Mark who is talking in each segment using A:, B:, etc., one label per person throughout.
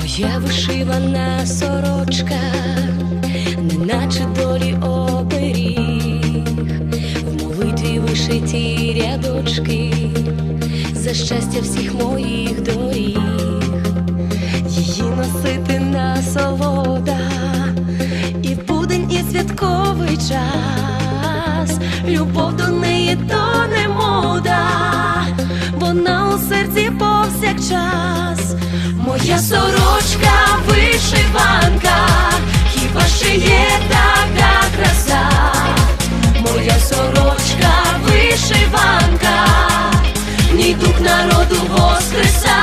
A: Моя вишивана сорочка, неначе долі оберіг, в молитві вишиті рядочки, за щастя всіх моїх доріг, її носити насолода, і в будень, і святковий час, любов до неї то в дух народу воскреса.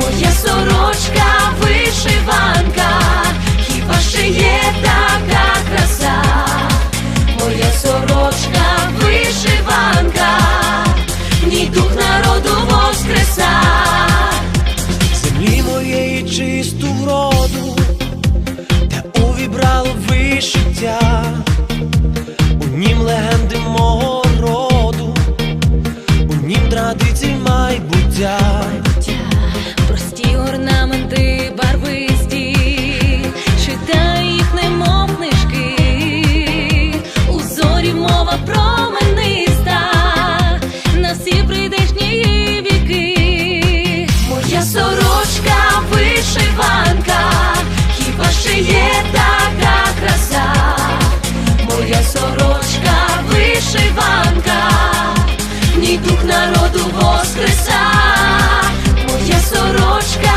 A: Моя сорочка вишиванка, хіба ще є така краса? Моя сорочка вишиванка, в ній дух народу воскреса.
B: землі моєї чисту вроду, де увібрало вишиття,
A: промениста. На всі прийдешні віки, моя сорочка вишиванка, хіба ще є така краса, моя сорочка вишиванка, ні дух народу воскреса, моя сорочка.